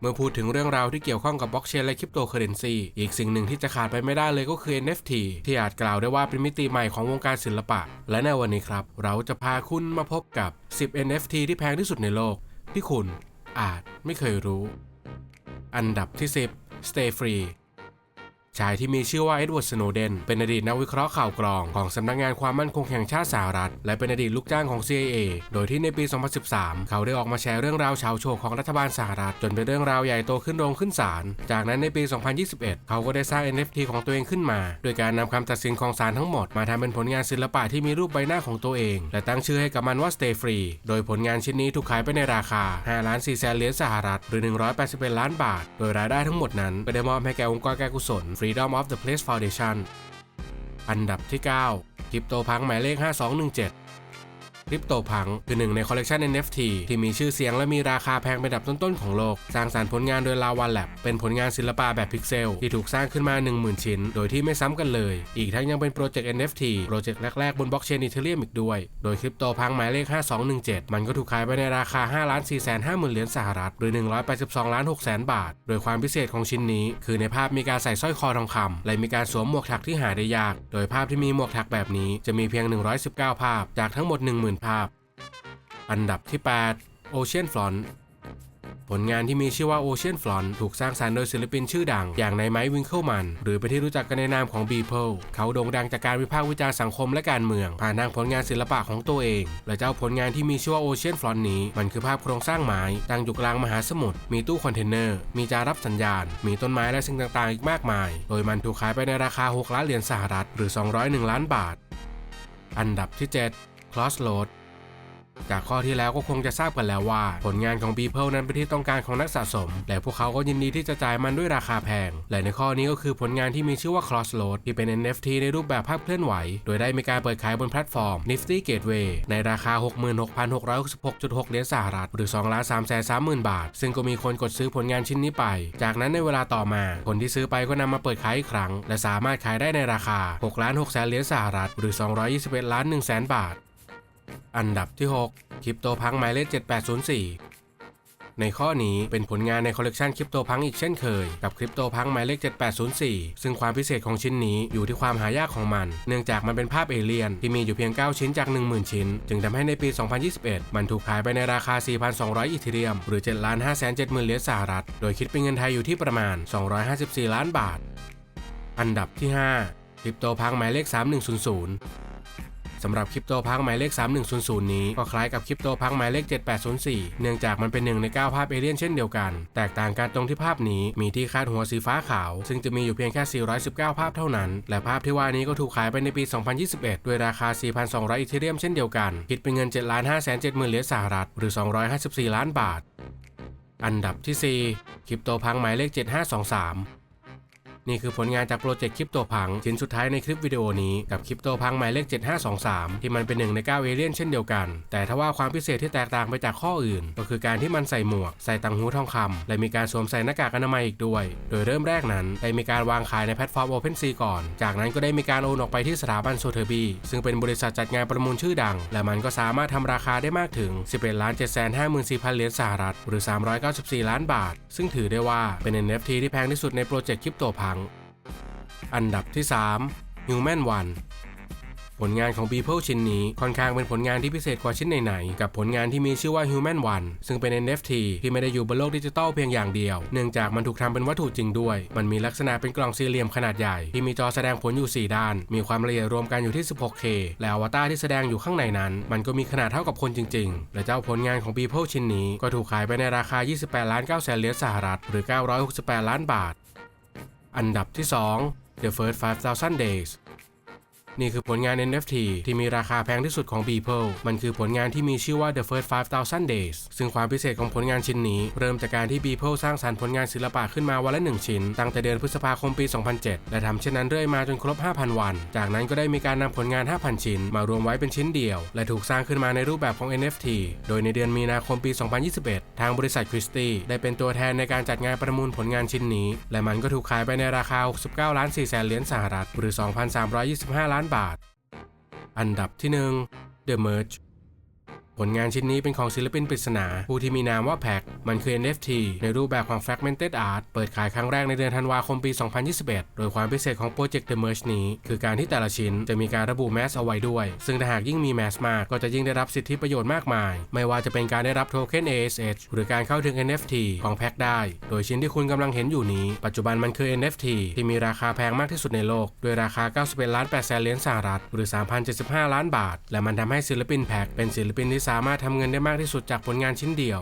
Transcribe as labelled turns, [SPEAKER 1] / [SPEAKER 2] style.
[SPEAKER 1] เมื่อพูดถึงเรื่องราวที่เกี่ยวข้องกับบล็อกเชนและคริปโตเคอเรนซีอีกสิ่งหนึ่งที่จะขาดไปไม่ได้เลยก็คือ NFT ที่อาจกล่าวได้ว่าเป็นมิติใหม่ของวงการศิลปะ และในวันนี้ครับ เราจะพาคุณมาพบกับ 10 NFT ที่แพงที่สุดในโลก ที่คุณอาจไม่เคยรู้ อันดับที่ 10 Stay Free ชายที่มีชื่อว่าเอ็ดเวิร์ดสโนเดนเป็นอดีตนักวิเคราะห์ข่าวกรองของสำนักงานความมั่นคงแห่งชาติสหรัฐ และเป็นอดีตลูกจ้างของ CIA โดยที่ในปี 2013 เขาได้ออกมาแชร์เรื่องราวเฉาโชว์ของรัฐบาลสหรัฐ จนเป็นเรื่องราวใหญ่โตขึ้นโรงขึ้นศาล จากนั้นในปี 2021 เขาก็ได้สร้าง NFT ของตัวเองขึ้นมา โดยการนำคำตัดสินของศาลทั้งหมดมาทำเป็นผลงานศิลปะที่มีรูปใบหน้าของตัวเอง และตั้งชื่อให้กับมันว่า Stay Free โดยผลงานชิ้นนี้ถูกขายไปในราคา5ล้าน4แสนเหรียญสหรัฐหรือ181ล้านบาท โดยรายได้ทั้งหมดนั้นก็ได้มอบให้แก่องค์กรการกุศล Freedom of the Place Foundation อันดับที่ 9คริปโตพังหมายเลข 5217 คริปโตพังคือหนึ่งในคอลเลกชัน NFT ที่มีชื่อเสียงและมีราคาแพงเป็นอันดับต้นๆของโลก สร้างสรรค์ผลงานโดยลาวาแลบเป็นผลงานศิลปะแบบพิกเซล ที่ถูกสร้างขึ้นมา 10,000 ชิ้น โดยที่ไม่ซ้ำกันเลย อีกทั้งยังเป็นโปรเจกต์ NFT โปรเจกต์แรกๆบนบล็อกเชนอีเทเรียมอีกด้วย โดยคริปโตพังหมายเลข 5217 มันก็ถูกขายไปในราคา5ล้าน4แสน50,000เหรียญสหรัฐหรือ 182ล้าน6แสนบาท โดยความพิเศษของชิ้นนี้ คือในภาพมีการใส่สร้อยคอทองคำและมีการสวมหมวกถักที่หาได้ยาก โดยภาพที่มีหมวกถักแบบนี้จะมีเพียง 119 ภาพจากทั้งหมด 10,000ภาพ อันดับที่ 8 Ocean Front ผลงานที่มีชื่อว่า Ocean Front ถูกสร้างสรรค์โดยศิลปินชื่อดัง อย่างในไมค์วิงเคิลมัน หรือเป็นที่รู้จักกันในนามของ Beeple เขาโด่งดังจากการวิพากษ์วิจารณ์สังคมและการเมือง ผ่านทางผลงานศิลปะของตัวเอง และเจ้าผลงานที่มีชื่อว่า Ocean Front นี้ มันคือภาพโครงสร้างไม้ตั้งอยู่กลางมหาสมุทรมีตู้คอนเทนเนอร์ มีจารับสัญญาณ มีต้นไม้และสิ่งต่างๆ อีกมากมาย โดยมันถูกขายไปในราคา 6 ล้านเหรียญสหรัฐ หรือ 201 ล้านบาท อันดับที่ 7 Crossroad จากข้อที่แล้วก็คงจะทราบกันแล้วว่า ผลงานของ Beeple นั้นเป็นที่ต้องการของนักสะสม และพวกเขาก็ยินดีที่จะจ่ายมันด้วยราคาแพง และในข้อนี้ก็คือผลงานที่มีชื่อว่า Crossroad ที่เป็น NFT ในรูปแบบภาพเคลื่อนไหว โดยได้มีการเปิดขายบนแพลตฟอร์ม Nifty Gateway ในราคา 66,666.6 เหรียญสหรัฐ หรือ2ล้าน3แสน30,000 บาท ซึ่งก็มีคนกดซื้อผลงานชิ้นนี้ไป จากนั้นในเวลาต่อมา คนที่ซื้อไปก็นำมาเปิดขายอีกครั้ง และสามารถขายได้ในราคา6ล้าน6แสนเหรียญสหรัฐ หรือ 221ล้าน1แสนบาท อันดับที่ 6คริปโตพังหมายเลข7804 ในข้อนี้เป็นผลงานในคอลเลกชันคริปโตพังอีกเช่นเคย กับคริปโตพังหมายเลข7804 ซึ่งความพิเศษของชิ้นนี้อยู่ที่ความหายากของมัน เนื่องจากมันเป็นภาพเอเลียน ที่มีอยู่เพียง 9 ชิ้นจาก 10,000 ชิ้น จึงทำให้ในปี 2021 มันถูกขายไปในราคา 4,200 อีเทเรียม หรือ7 5 7 0 0 0เหรียญสหรัฐ โดยคิดเป็นเงินไทยอยู่ที่ประมาณ 254 ล้านบาท อันดับที่ 5คริปโตพังหมายเลข3100 สำหรับคริปโตพังหมายเลข 3100 นี้ก็คล้ายกับคริปโตพังหมายเลข 7804 เนื่องจากมันเป็นหนึ่งใน 9 ภาพเอเลี่ยนเช่นเดียวกัน แตกต่างกันตรงที่ภาพนี้มีที่คาดหัวสีฟ้าขาว ซึ่งจะมีอยู่เพียงแค่ 419 ภาพเท่านั้น และภาพที่ว่านี้ก็ถูกขายไปในปี 2021 ด้วยราคา 4,200 อีเทเรียมเช่นเดียวกัน คิดเป็นเงิน 7 5 7 0 0 0 0เหรียญสหรัฐ หรือ 254 ล้านบาท อันดับที่ 4 คริปโตพังหมายเลข 7523 นี่คือผลงานจากโปรเจกต์คริปโตพังชิ้นสุดท้ายในคลิปวิดีโอนี้กับคริปโตพังหมายเลข 7523 ที่มันเป็นหนึ่งใน9เอเลี่ยนเช่นเดียวกัน แต่ถ้าว่าความพิเศษที่แตกต่างไปจากข้ออื่น ก็คือการที่มันใส่หมวก ใส่ตังหูทองคำและมีการสวมใส่หน้ากากอนามัยอีกด้วย โดยเริ่มแรกนั้นได้มีการวางขายในแพลตฟอร์ม OpenSea ก่อน จากนั้นก็ได้มีการโอนออกไปที่สถาบันโซเทอร์บีซึ่งเป็นบริษัทจัดงานประมูลชื่อดัง และมันก็สามารถทำราคาได้มากถึง 11ล้าน7 5 4 0 0 0เหรียญสหรัฐหรือ 394 ล้านบาท ซึ่งถือได้ว่าเป็น NFT ที่แพงที่สุดในโปรเจกต์คริปโตพังอันดับที่ 3 Human One ผลงานของ Beeple ชิ้นนี้ค่อนข้างเป็นผลงานที่พิเศษกว่าชิ้นไหนๆ กับผลงานที่มีชื่อว่า Human One ซึ่งเป็น NFT ที่ไม่ได้อยู่บนโลกดิจิตอลเพียงอย่างเดียว เนื่องจากมันถูกทำเป็นวัตถุจริงด้วย มันมีลักษณะเป็นกล่องสี่เหลี่ยมขนาดใหญ่ ที่มีจอแสดงผลอยู่ 4 ด้าน มีความละเอียดรวมกันอยู่ที่ 16K และอวตารที่แสดงอยู่ข้างในนั้น มันก็มีขนาดเท่ากับคนจริง ๆ และเจ้าผลงานของ Beeple ชิ้นนี้ก็ถูกขายไปในราคา 28ล้าน9แสนเหรียญสหรัฐ หรือ 968 ล้านบาท อันดับที่ 2 The First 5000 Days นี่คือผลงาน NFT ที่มีราคาแพงที่สุดของ Beeple มันคือผลงานที่มีชื่อว่า The First 5000 Days ซึ่งความพิเศษของผลงานชิ้นนี้ เริ่มจากการที่ Beeple สร้างสรรค์ผลงานศิลปะขึ้นมาวันละ 1 ชิ้น ตั้งแต่เดือนพฤษภาคมปี 2007 และทำเช่นนั้นเรื่อยมาจนครบ 5,000 วัน จากนั้นก็ได้มีการนำผลงาน 5,000 ชิ้น มารวมไว้เป็นชิ้นเดียว และถูกสร้างขึ้นมาในรูปแบบของ NFT โดยในเดือนมีนาคมปี 2021 ทางบริษัทคริสตี้ได้เป็นตัวแทนในการจัดงานประมูลผลงานชิ้นนี้ และมันก็ถูกขายไปในราคา 69ล้าน4แสนเหรียญสหรัฐหรือ 2,325 ล้านบาท อันดับที่ 1 The Merge ผลงานชิ้นนี้เป็นของศิลปินปริศนา ผู้ที่มีนามว่าแพ็กมันคือ NFT ในรูปแบบของ Fragmented Art เปิดขายครั้งแรกในเดือนธันวาคมปี 2021 โดยความพิเศษของโปรเจกต์ The Merge นี้ คือการที่แต่ละชิ้นจะมีการระบุแมสเอาไว้ด้วย ซึ่งถ้าหากยิ่งมีแมสมากก็จะยิ่งได้รับสิทธิประโยชน์มากมาย ไม่ว่าจะเป็นการได้รับโทเค็น ASH หรือการเข้าถึง NFT ของแพ็กได้ โดยชิ้นที่คุณกำลังเห็นอยู่นี้ ปัจจุบันมันคือ NFT ที่มีราคาแพงมากที่สุดในโลก ด้วยราคา 91ล้าน8แสนเหรียญสหรัฐ หรือ 3,075 ล้านบาท และมันทำให้ศิลปินแพ็กเป็นศิลปินที่สามารถทำเงินได้มากที่สุดจากผลงานชิ้นเดียว